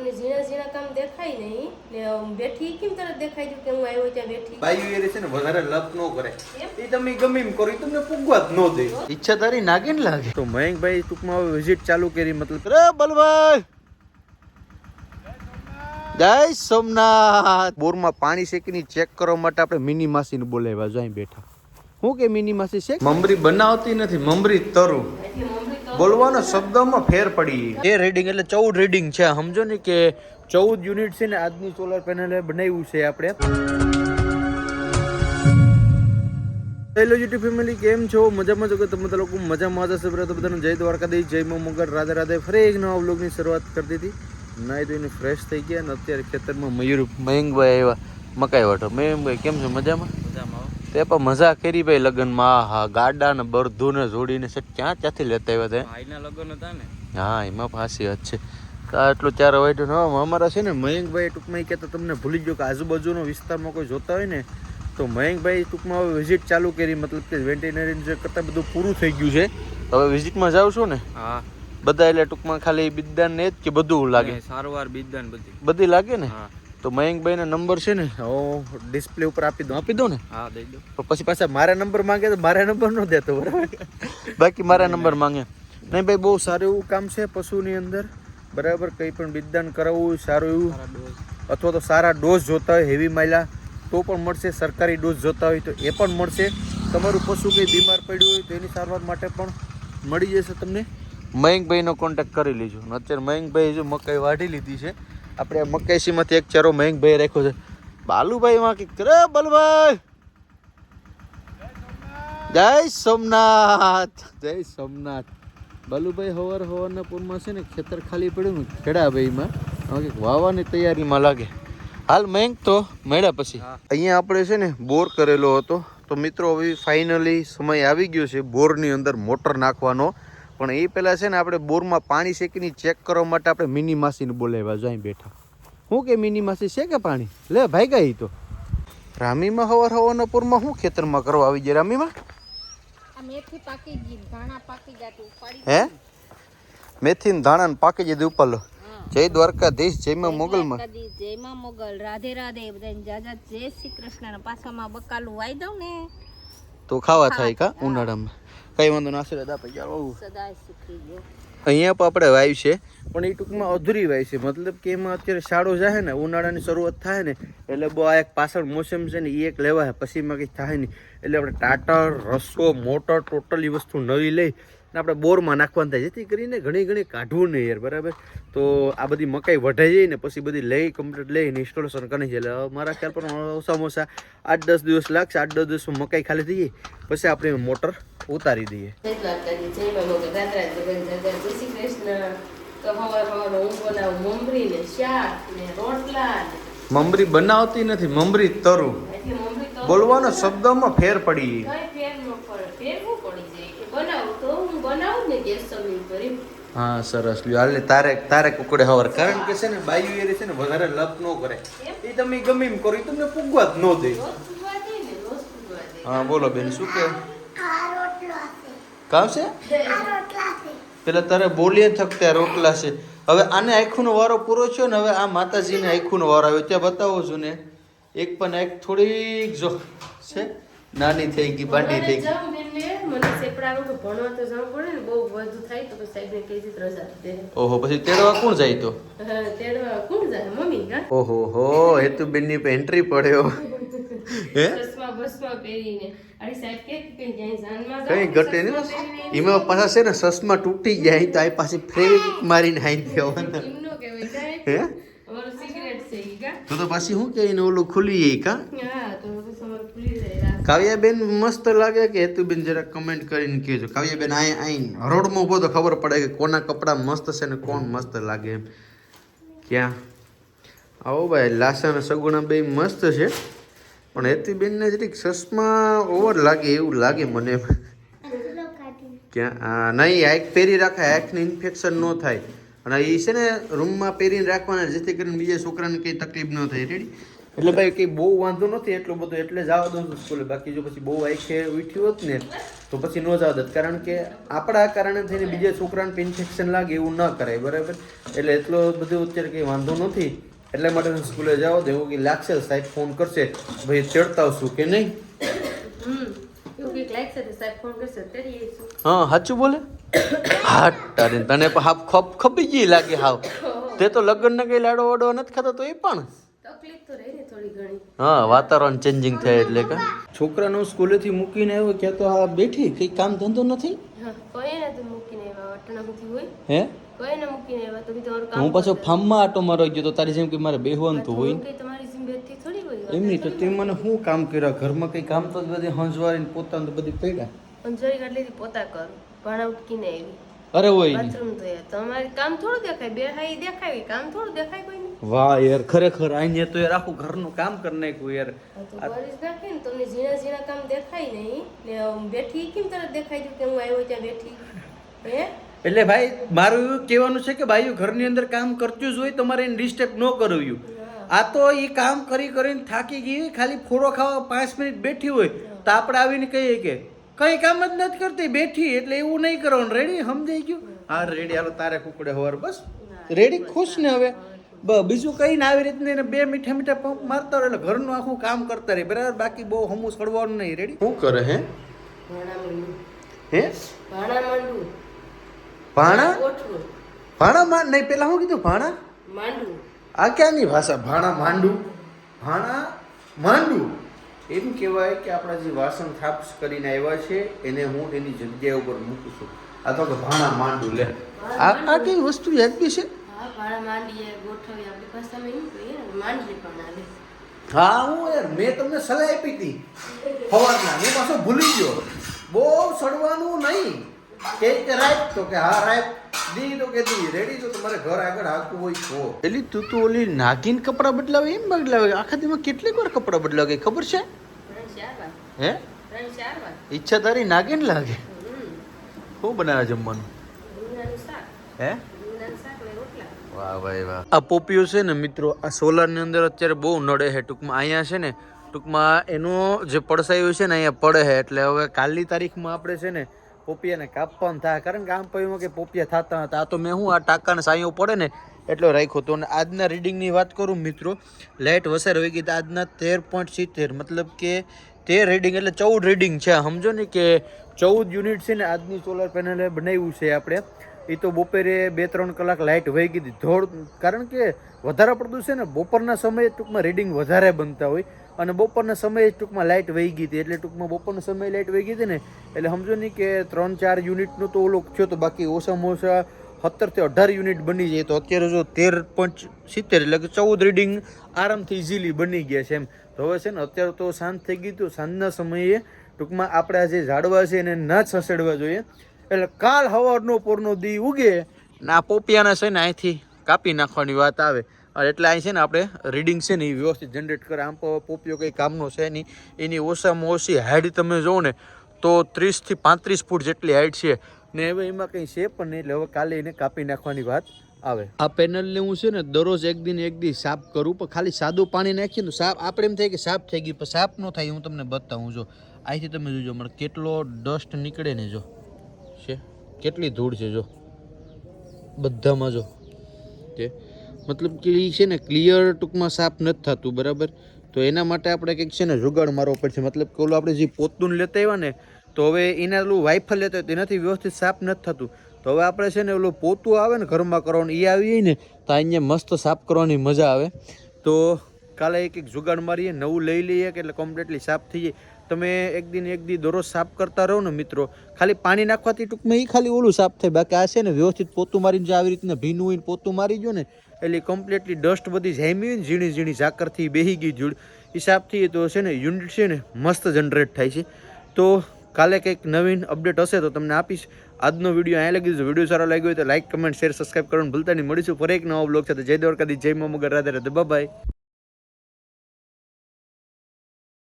તમને ઝીણા ઝીણા કામ દેખાય નહીં. ને બેઠી કેમ તરત દેખાય છે કે હું આવ્યો ત્યાં બેઠી? બાયુ એ છે ને વધારે લપ ન કરે. એ તમે ગમે એમ કરો તમને પૂગવા જ ન દે. ઈચ્છા તારી નાગીન લાગે. તો મયંકભાઈ ટૂંકમાં હવે વિઝિટ ચાલુ કરી મતલબ રે બલભાઈ! જય સોમનાથ! બોરમાં પાણી શેકીને ચેક કરવા માટે આપણે મિની માસીને બોલાવ્યા જાય બેઠા. હું કે મિની માસી છે મમરી બનાવતી નથી મમરી તરું. બોલવાનો શબ્દમાં ફેર પડી. એ રીડિંગ એટલે ચૌદ રીડિંગ છે. સમજો ને કે ચૌદ યુનિટ છે ને આજની સોલર પેનલે બનાવ્યું છે આપણે. હેલો યુટ્યુબ ફેમિલી કેમ છો? મજામાં છો કે તમે બધા લોકો મજામાં હતા સભ્ય તો બધાને જય દ્વારકા દઈ જય મા મગર રાધે રાધે. ફરી એક નવા વ્લોગની શરૂઆત કરી દીધી નાઈ ધોઈને ફ્રેશ થઈ ગયા અને અત્યારે ખેતરમાં મયુર મયંકભાઈ આવ્યા. મકાઈ વાટો. મયંકભાઈ કેમ છે? મજામાં? તે પણ મજા કરી ભાઈ લગ્નમાં. હા ગાડા ને બરધું ને જોડીને છે ક્યાં ક્યાંથી લેતા આવ્યા તે? ભાઈના લગ્ન હતા ને. હા એમાં ફાંસી વાત છે. તો આટલું ચાર વાઈટ ન અમારા છે ને મયંકભાઈ ટૂંકમાં એ કહેતા તમને ભૂલી ગયો કે આજુબાજુનો વિસ્તારમાં કોઈ જોતા હોય ને તો મયંકભાઈ ટૂંકમાં હવે વિઝિટ ચાલુ કરી મતલબ કે વેન્ટિનરી જે કરતાં બધું પૂરું થઈ ગયું છે. હવે વિઝિટમાં જાવ છો ને? હા. બધા એટલે ટૂંકમાં ખાલી બિદ્દાન ને જ કે બધું લાગે. સારવાર બીજદાન બધી. બધી લાગે ને? હા. તો મયંકભાઈના નંબર છે ને હું ડિસ્પ્લે ઉપર આપી દઉં. આપી દઉં ને? હા દઈ દો. પણ પછી પાછા મારા નંબર માંગે તો મારા નંબર ન દેતો બરાબર? બાકી મારા નંબર માંગે. નહીં ભાઈ બહુ સારું એવું કામ છે પશુની અંદર. બરાબર કંઈ પણ બિદદાન કરાવવું સારું એવું. અથવા તો સારા ડોઝ જોતા હોય હેવી માયલા તો પણ મળશે. સરકારી ડોઝ જોતા હોય તો એ પણ મળશે. તમારું પશુ કંઈ બીમાર પડ્યું હોય તો એની સારવાર માટે પણ મળી જશે તમને. મયંકભાઈનો કોન્ટેક્ટ કરી લેજો. અત્યારે મયંકભાઈ જો મકાઈ વાઢી લીધી છે આપણે આ મકાઈસીમાંથી એક ચારો મયંકભાઈ રાખ્યો છે. બાલુભાઈ માં કંઈક કરે બલભાઈ? જય સોમનાથ જય સોમનાથ. બાલુભાઈ હવાર હવારના પૂરમાં છે ને ખેતર ખાલી પડ્યું ને ખેડાભાઈમાં હવે કંઈક વાવવાની તૈયારીમાં લાગે. હાલ મયંક તો મળ્યા પછી. અહીંયા આપણે છે ને બોર કરેલો હતો. તો મિત્રો હવે ફાઇનલી સમય આવી ગયો છે બોરની અંદર મોટર નાખવાનો. પણ એ પહેલાં છે ને આપણે બોરમાં પાણી શેકીને ચેક કરવા માટે આપણે મિની માસીને બોલાવ્યા જો અહીં બેઠા. હું કે મિની માસી છે કે પાણી? લે ભાઈ ગઈ તો. રામીમાં હવાર હવાના પૂરમાં શું ખેતરમાં કરવા આવી જાય રામીમાં? હે? મેથી ને ધાણા ને પાકી જતી ઉપાલો જય દ્વારકાધીશ જયમાં મોગલમાં. જયમાં મોગલ રાધે રાધે બધાને જાજા જય શ્રી કૃષ્ણ પાછામાં બકાલું વાઈ દઉં ને. તો ખાવા થાય કા ઉનાળામાં? કઈ વાંધો ના જાઓ સદાય સુખી ગયો અહીંયા પણ આપણે વાય છે પણ એ ટૂંકમાં અધૂરી વાય છે. મતલબ કે એમાં અત્યારે શાળો જાય ને ઉનાળાની શરૂઆત થાય ને એટલે બહુ આ એક પાછળ મોસમ છે ને એ એક લેવાય પછી એમાં કંઈ થાય નહીં. એટલે આપણે ટાટર રસો મોટર ટોટલી વસ્તુ નવી લઈ આપણે બોરમાં નાખવાનું થાય જેથી કરીને ઘણી ઘણી કાઢવું નહીં યાર બરાબર? તો આ બધી મકાઈ વઢાઈ જાય ને પછી બધી લઈ કમ્પ્લીટ લઈને ઇન્સ્ટોલેશન કરી જાય. એટલે મારા ખ્યાલ પર ઓછામાં ઓછા આઠ દસ દિવસ લાગશે આઠ દસ દિવસમાં મકાઈ ખાલી થઈ જાય પછી આપણે મોટર ઉતારી દઈએ. મમરી ને શાક ને રોટલા ને મમરી બનાવતી નથી મમરી તરું. બોલવાનો શબ્દમાં ફેર પડી. કઈ ફેર ન પડે ફેર શું પડી જાય કે બનાવું તો હું બનાવું ને ગેસ સમી પર એમ હા સરસ. લ્યો હાલ ને તારે તારે કુકડે હવર. કારણ કે છે ને બાયુ એરી છે ને વધારે લપ ન કરે. એ તમે ગમે એમ કરો એ તમને પૂગવા જ ન દે. હા બોલો બેન શું કે? કામ છે. પેલા તારે બોલીએ થકતા રોટલા છે. હવે આને આખુંનો વારો પૂરો થયો ને હવે આ માતાજીને આખુંનો વારો આવ્યો. ત્યાં બતાવો છું ને. એક પણ એક થોડીક જો છે? નાની થઈ ગઈ બાંડી થઈ ગઈ. જાઉં ને એટલે મને સેપડાવું કે ભણવા તો જવું પડે ને બહુ વધુ થાય તો પછી સાહેબને કહી દીધી રજા દે. ઓહો પછી તેડવા કોણ જાય તો? હા તેડવા કોણ જાય? મમ્મી હા? ઓહો હો હેતુબેનની એન્ટ્રી પડ્યો. હે? ચશ્મા બસમાં પહેરીને. અરે સાહેબ કે કે જ્યાં જાનમાં કઈ ઘટે નહીં. એમાં પાછા છે ને સસમાં તૂટી જાય તો આ પાછી ફેવિક મારીને હાઈ દેવાના. એમનો કહેવાય હે? અમારું સિગરેટ છે ઈ કા? તો તો પાછી શું કે એને ઓલું ખુલી જાય કા? હા તો બસ અમારું ખુલી જાય રાત. કાવ્યાબેન મસ્ત લાગે કે હેતુબેન જરા કમેન્ટ કરીને કહેજો. કાવ્યાબેન આય આઈ હરોડમાં ઊભો તો ખબર પડે કે કોના કપડાં મસ્ત છે ને કોણ મસ્ત લાગે એમ. ક્યાં? આવો ભાઈ લાસા અને સગુણા બે મસ્ત છે. પણ હેતુબેનને જરીક ચશ્મા ઓવર લાગે એવું લાગે મને. ક્યાં? નહીં આંખ પહેરી રાખે આંખને ઇન્ફેક્શન ન થાય. અને એ છે ને રૂમમાં પહેરીને રાખવાના જેથી કરીને બીજા છોકરાને કંઈ તકલીફ ન થાય. રેડી એટલે ભાઈ કંઈ બહુ વાંધો નથી એટલો બધો એટલે જવા દઉં છું સ્કૂલે. બાકી જો પછી બહુ આંખે ઉઠ્યું હોત ને તો પછી ન જવા દત કારણ કે આપણા કારણે થઈને બીજા છોકરાને ઇન્ફેક્શન લાગે એવું ન કરાય બરાબર? એટલે એટલો બધો અત્યારે કંઈ વાંધો નથી. એટલા માટે સ્કૂલે જાઓ તો એવું કંઈ લાગશે? સાહેબ ફોન કરશે. ભાઈ ચડતા આવશું કે નહીં? હા સાચું બોલે? હા તારે તને પણ હાફ ખપ ખપી ગઈ લાગે હાવ. તે તો લગ્નને કઈ લાડો વાડો નથી ખાતો તો એ પણ. હા વાતાવરણ ચેન્જિંગ થાય એટલે કે. છોકરાનું સ્કૂલેથી મૂકીને આવ્યો કે તો આ બેઠી કઈ કામ ધંધો નથી? હા કોઈ ને તું મૂકીને આવ્યા અટણા સુધી હોય. હે? કોઈ ને મૂકીને આવ્યા તો બી તમારું કામ હું પાછો ફાર્મમાં આટો મારો ગયો તો તારી જેમ કે મારે બેહવાનું તો હોય હું કઈ તમારી જિમ્મેદારી થોડી હોય એમ નહીં તો તે મને શું કામ કર્યા? ઘરમાં કઈ કામ તો બધી હંસવારીને પોતાનું તો બધી પડ્યા. અંજોરી કાઢલી પોતા કરું. ભાણા ઉટકીને આવી. અરે હોય બાથરૂમ ધોયા તમારે કામ થોડું દેખાય બે હાઈ દેખાય કામ થોડું દેખાય કોઈ વાહ યાર ખરેખર અહીંયા તો યાર આખું ઘરનું કામ કરી નાખ્યું યાર. તો નાખે ને તમને ઝીણા ઝીણા કામ દેખાય નહીં. ને બેઠી કેમ તરત દેખાય છે કે હું આવ્યો ત્યાં બેઠી? હે? એટલે ભાઈ મારું એવું કહેવાનું છે કે ભાઈઓ ઘરની અંદર કામ કરતું જ હોય તમારે એને ડિસ્ટર્બ ન કરવું આ તો એ કામ કરી કરીને થાકી ગઈ ખાલી ફોડો ખાવા પાંચ મિનિટ બેઠી હોય. તો આપણે આવીને કહીએ કે કઈ કામ જ નથી કરતી બેઠી એટલે એવું નહીં કરવાનું. રેડી સમજાઈ ગયું? હા. રેડી હાલો તારે કુકડે હવાર બસ. રેડી ખુશ ને. હવે? બીજું કંઈ ને આવી રીતને એને બે મીઠા મીઠા પંપ મારતા રહે એટલે ઘરનું આખું કામ કરતા રહે. બરાબર? બાકી બહુ હમું સડવાનું નહીં. રેડી શું કરે હે? ભાણા માંડું હે ભાણા? માંડું ભાણા માં નહીં પેલા શું કીધું ભાણા? માંડવું આ ક્યાંની ભાષા? ભાણા માંડું. ભાણા માંડું. એમ કહેવાય કે આપણા જે વાસણ થાપ કરીને આવ્યા છે એને હું એની જગ્યા ઉપર મૂકું છું. આ તો ભાણા માંડું લે. આ આ કઈ વસ્તુ યાદ બી છે? હા ભાણા માંડીએ ગોઠવીએ. આપણી ભાષામાં એમ કહીએ ને માંડીએ પણ હાલે હા હું યાર મેં તમને સલાહ આપી હતી સવારના. હું પાછો ભૂલી ગયો. બહુ સડવાનું નહીં. કે કે રાઈટ તો કે હા રાઈટ દી તો કે દી. રેડી તો તમારે ઘર આગળ હાલતું હોય તો એલી તું તો ઓલી નાગીન કપડાં બદલાવે એમ બદલાવે. આખા દીમાં કેટલીક વાર કપડાં બદલાવે ખબર છે? ત્રણ ચાર વાર. હે? ત્રણ ઈચ્છા તારી નાગીન લાગે? શું બનાવે જમવાનું? હે રીંગણાનું શાક ને રોટલા વાહ, ભાઈ વાહ. આ પોપીઓ છે ને મિત્રો, આ સોલારની અંદર અત્યારે બહુ નડે છે. ટૂંકમાં અહીંયા છે ને, ટૂંકમાં એનો જે પડસાયું છે ને અહીંયા પડે છે. એટલે હવે કાલની તારીખમાં આપણે છે ને પોપિયાને કાપવાનું થાય. કારણ કે આમ પૈમાં કે પોપિયા થતા હતા આ તો મેં હું આ ટાંકાને સાયો પડે ને એટલો રાખ્યો તો અને આજના રીડિંગની વાત કરું મિત્રો લાઇટ વસાર હોય ગઈ તો આજના તેર પોઈન્ટ સિત્તેર. મતલબ કે તેર રીડિંગ એટલે ચૌદ રીડિંગ છે. સમજો ને કે ચૌદ યુનિટ છે ને આજની સોલાર પેનલે બનાવ્યું છે આપણે. એ તો બપોરે બે ત્રણ કલાક લાઇટ વહી ગઈ ધોળ, કારણ કે વધારે પડતું છે ને, બપોરના સમયે ટૂંકમાં રીડિંગ વધારે બનતા હોય. અને બપોરના સમયે ટૂંકમાં લાઇટ વહી ગઈ હતી. એટલે ટૂંકમાં બપોરના સમયે લાઇટ વહી ગઈ હતી ને, એટલે સમજો નહીં કે ત્રણ ચાર યુનિટનો તો ઓલો થયો તો બાકી ઓછામાં ઓછા સત્તરથી અઢાર યુનિટ બની જાય. તો અત્યારે જો તેર પોઈન્ટ સિત્તેર એટલે કે ચૌદ રીડિંગ આરામથી ઇઝીલી બની ગયા છે એમ. તો હવે છે ને, અત્યારે તો સાંજ થઈ ગઈ તો સાંજના સમયે ટૂંકમાં આપણે આ જે ઝાડવા છે એને ના છસેડવા જોઈએ. એટલે કાલ હવારનો પૂરનો દી ઉગે ને આ પોપિયાના છે ને અહીંથી કાપી નાખવાની વાત આવે. એટલે અહીં છે ને આપણે રીડિંગ છે ને એ વ્યવસ્થિત જનરેટ કરે. આમ પોપિયો કંઈ કામનો છે નહીં. એની ઓછામાં ઓછી હાઈટ તમે જોવો ને તો ત્રીસથી પાંત્રીસ ફૂટ જેટલી હાઈટ છે. ને હવે એમાં કંઈ છે પણ નહીં. એટલે હવે કાલે એને કાપી નાખવાની વાત આવે. આ પેનલને હું છે ને દરરોજ એક દિન એક દી સાફ કરું. પણ ખાલી સાદું પાણી નાખીએ ને સાફ, આપણે એમ થાય કે સાફ થઈ ગઈ પણ સાફ ન થાય હું તમને બતાવું. જો અહીંથી તમે જોજો, મને કેટલો ડસ્ટ નીકળે ને જો. કેટલી ધૂળ છે જો. બધામાં જો. તે મતલબ કે એ છે ને ક્લિયર ટૂંકમાં સાફ નથી થતું, બરાબર? તો એના માટે આપણે કંઈક છે ને જુગાડ મારવો પડશે. મતલબ કે ઓલું આપણે જે પોતું લેતા આવ્યા ને, તો હવે એના ઓલું વાઇફર લેતા હોય, તેનાથી વ્યવસ્થિત સાફ નથી થતું. તો હવે આપણે છે ને ઓલું પોતું આવે ને ઘરમાં કરવાનું એ આવી જાય ને, તો અહીંયા મસ્ત સાફ કરવાની મજા આવે. તો કાલે એક એક જુગાડ મારીએ, નવું લઈ લઈએ, કે એટલે કમ્પ્લીટલી સાફ થઈ જાય. તમે એક દિન એક દી દરરોજ સાફ કરતા રહો ને મિત્રો. ખાલી પાણી નાખવાથી ટૂંકમાં એ ખાલી ઓલું સાફ થાય. બાકી આ છે ને વ્યવસ્થિત પોતું મારીને જો આવી રીતના ભીનું હોય પોતું મારી ગયો ને, એટલે કમ્પ્લીટલી ડસ્ટ બધી જામી હોય ને ઝીણી ઝીણી ઝાકરથી બેહી ગઈ જુડ સાફ તો છે ને યુનિટ છે ને મસ્ત જનરેટ થાય છે. તો કાલે કંઈક નવીન અપડેટ હશે તો તમને આપીશ. આજનો વીડિયો અહીંયા લગી દીધો. વીડિયો સારો લાગ્યો હોય તો લાઇક કમેન્ટ શેર સબસ્ક્રાઈબ કરવાનું ભૂલતા નહીં. મળીશું ફરી એક નવો બ્લોગ સાથે. જય દ્વારકાથી જય મગર રાધે રાધે. બાય